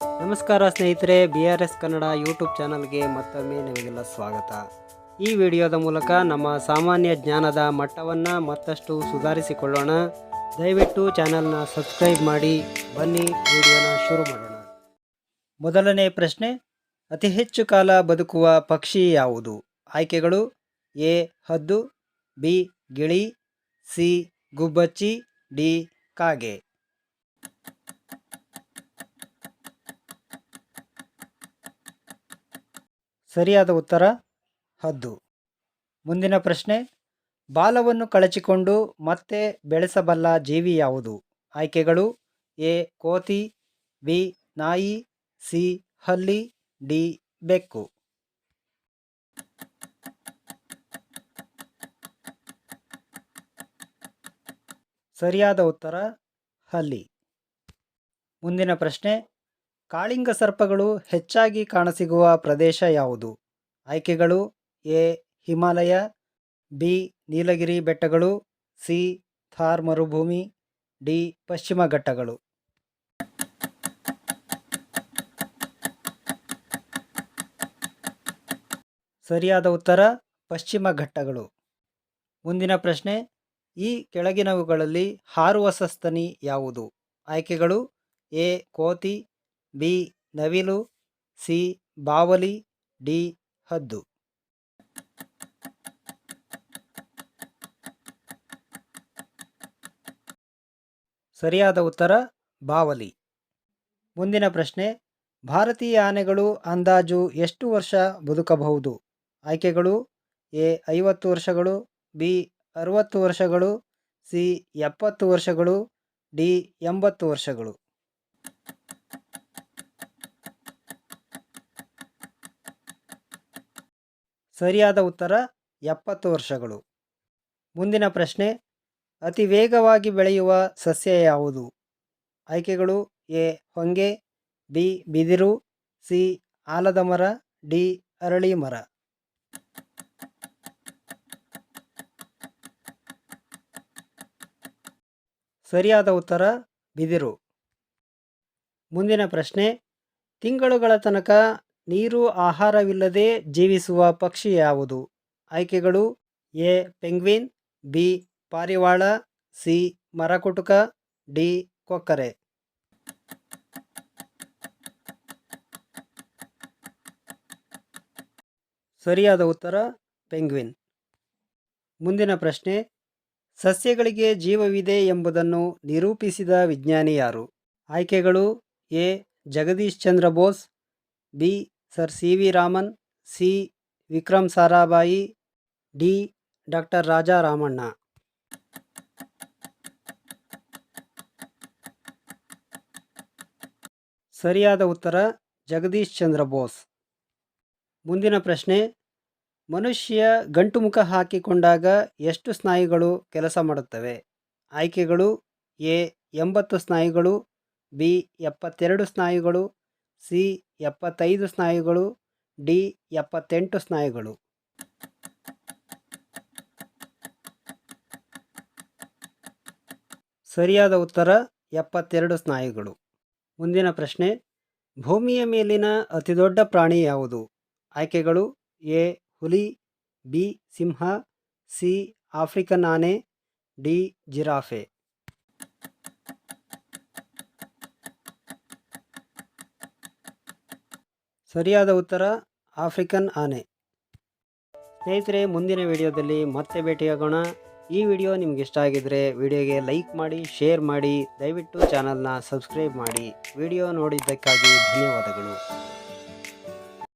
ನಮಸ್ಕಾರ ಸ್ನೇಹಿತರೆ, B R S Kannada YouTube ಚಾನಲ್ಗೆ ಮತ್ತೊಮ್ಮೆ ನಿಮಗೆಲ್ಲ ಸ್ವಾಗತ. ಈ ವಿಡಿಯೋದ ಮೂಲಕ ನಮ್ಮ ಸಾಮಾನ್ಯ ಜ್ಞಾನದ ಮಟ್ಟವನ್ನು ಮತ್ತಷ್ಟು ಸುಧಾರಿಸಿಕೊಳ್ಳೋಣ. ದಯವಿಟ್ಟು ಚಾನಲ್ನ ಸಬ್ಸ್ಕ್ರೈಬ್ ಮಾಡಿ, ಬನ್ನಿ ವಿಡಿಯೋನ ಶುರು ಮಾಡೋಣ. ಮೊದಲನೇ ಪ್ರಶ್ನೆ, ಅತಿ ಹೆಚ್ಚು ಕಾಲ ಬದುಕುವ ಪಕ್ಷಿ ಯಾವುದು? ಆಯ್ಕೆಗಳು, ಎ, ಹದ್ದು, ಬಿ, ಗಿಳಿ, ಸಿ, ಗುಬ್ಬಚ್ಚಿ, ಡಿ, ಕಾಗೆ. ಸರಿಯಾದ ಉತ್ತರ, ಹದ್ದು. ಮುಂದಿನ ಪ್ರಶ್ನೆ, ಬಾಲವನ್ನು ಕಳಚಿಕೊಂಡು ಮತ್ತೆ ಬೆಳೆಸಬಲ್ಲ ಜೀವಿ ಯಾವುದು? ಆಯ್ಕೆಗಳು, ಎ, ಕೋತಿ, ಬಿ, ನಾಯಿ, ಸಿ, ಹಲ್ಲಿ, ಡಿ, ಬೆಕ್ಕು. ಸರಿಯಾದ ಉತ್ತರ, ಹಲ್ಲಿ. ಮುಂದಿನ ಪ್ರಶ್ನೆ ಕಾಳಿಂಗ ಸರ್ಪಗಳು ಹೆಚ್ಚಾಗಿ ಕಾಣಸಿಗುವ ಪ್ರದೇಶ ಯಾವುದು? ಆಯ್ಕೆಗಳು ಎ. ಹಿಮಾಲಯ, ಬಿ. ನೀಲಗಿರಿ ಬೆಟ್ಟಗಳು, ಸಿ. ಥಾರ್ ಮರುಭೂಮಿ, ಡಿ. ಪಶ್ಚಿಮ ಘಟ್ಟಗಳು. ಸರಿಯಾದ ಉತ್ತರ ಪಶ್ಚಿಮ ಘಟ್ಟಗಳು. ಮುಂದಿನ ಪ್ರಶ್ನೆ, ಈ ಕೆಳಗಿನವುಗಳಲ್ಲಿ ಹಾರುವ ಸಸ್ತನಿ ಯಾವುದು? ಆಯ್ಕೆಗಳು ಎ. ಕೋತಿ ಬಿ. ನವಿಲು, ಸಿ. ಬಾವಲಿ, ಡಿ. ಹದ್ದು. ಸರಿಯಾದ ಉತ್ತರ, ಬಾವಲಿ. ಮುಂದಿನ ಪ್ರಶ್ನೆ, ಭಾರತೀಯ ಆನೆಗಳು ಅಂದಾಜು ಎಷ್ಟು ವರ್ಷ ಬದುಕಬಹುದು? ಆಯ್ಕೆಗಳು, ಎ. ಐವತ್ತು ವರ್ಷಗಳು, ಬಿ. ಅರುವತ್ತು ವರ್ಷಗಳು, ಸಿ. ಎಪ್ಪತ್ತು ವರ್ಷಗಳು, ಡಿ. ಎಂಬತ್ತು ವರ್ಷಗಳು. ಸರಿಯಾದ ಉತ್ತರ ಎಪ್ಪತ್ತು ವರ್ಷಗಳು. ಮುಂದಿನ ಪ್ರಶ್ನೆ, ಅತಿ ವೇಗವಾಗಿ ಬೆಳೆಯುವ ಸಸ್ಯ ಯಾವುದು? ಆಯ್ಕೆಗಳು ಎ, ಹೊಂಗೆ, ಬಿ, ಬಿದಿರು, ಸಿ, ಆಲದ ಮರ, ಡಿ, ಅರಳಿ ಮರ. ಸರಿಯಾದ ಉತ್ತರ, ಬಿದಿರು. ಮುಂದಿನ ಪ್ರಶ್ನೆ, ತಿಂಗಳುಗಳ ತನಕ ನೀರು ಆಹಾರವಿಲ್ಲದೆ ಜೀವಿಸುವ ಪಕ್ಷಿ ಯಾವುದು? ಆಯ್ಕೆಗಳು ಎ. Penguin, B. ಪಾರಿವಾಳ, ಸಿ. ಮರಕುಟುಕ, ಡಿ. ಕೊಕ್ಕರೆ. ಸರಿಯಾದ ಉತ್ತರ, ಪೆಂಗ್ವಿನ್. ಮುಂದಿನ ಪ್ರಶ್ನೆ, ಸಸ್ಯಗಳಿಗೆ ಜೀವವಿದೆ ಎಂಬುದನ್ನು ನಿರೂಪಿಸಿದ ವಿಜ್ಞಾನಿ ಯಾರು? ಆಯ್ಕೆಗಳು A. Jagadish Chandra Bose, B. Sir C V Raman, C Vikram Sarabhai, D doctor Raja Ramanna ಸರಿಯಾದ ಉತ್ತರ ಜಗದೀಶ್ ಚಂದ್ರ ಬೋಸ್. ಮುಂದಿನ ಪ್ರಶ್ನೆ, ಮನುಷ್ಯ ಗಂಟು ಮುಖ ಹಾಕಿಕೊಂಡಾಗ ಎಷ್ಟು ಸ್ನಾಯುಗಳು ಕೆಲಸ ಮಾಡುತ್ತವೆ? ಆಯ್ಕೆಗಳು ಎ ಎಂಬತ್ತು ಸ್ನಾಯುಗಳು, ಬಿ ಎಪ್ಪತ್ತೆರಡು ಸ್ನಾಯುಗಳು ಸಿ ಎಪ್ಪತ್ತೈದು ಸ್ನಾಯುಗಳು, ಡಿ ಎಪ್ಪತ್ತೆಂಟು ಸ್ನಾಯುಗಳು. ಸರಿಯಾದ ಉತ್ತರ, ಎಪ್ಪತ್ತೆರಡು ಸ್ನಾಯುಗಳು. ಮುಂದಿನ ಪ್ರಶ್ನೆ, ಭೂಮಿಯ ಮೇಲಿನ ಅತಿದೊಡ್ಡ ಪ್ರಾಣಿ ಯಾವುದು? ಆಯ್ಕೆಗಳು, ಎ, ಹುಲಿ, ಬಿ, ಸಿಂಹ, ಸಿ, ಆಫ್ರಿಕನ್ ಆನೆ, ಡಿ, ಜಿರಾಫೆ. ಸರಿಯಾದ ಉತ್ತರ, ಆಫ್ರಿಕನ್ ಆನೆ. ಸ್ನೇಹಿತರೆ, ಮುಂದಿನ ವಿಡಿಯೋದಲ್ಲಿ ಮತ್ತೆ ಭೇಟಿಯಾಗೋಣ ಈ ವಿಡಿಯೋ ನಿಮ್ಗೆ ಇಷ್ಟ ಆಗಿದ್ರೆ ವಿಡಿಯೋಗೆ ಲೈಕ್ ಮಾಡಿ, ಶೇರ್ ಮಾಡಿ, ದಯವಿಟ್ಟು ಚಾನಲ್ನ ಸಬ್ಸ್ಕ್ರೈಬ್ ಮಾಡಿ. ವಿಡಿಯೋ ನೋಡಿದ್ದಕ್ಕಾಗಿ ಧನ್ಯವಾದಗಳು.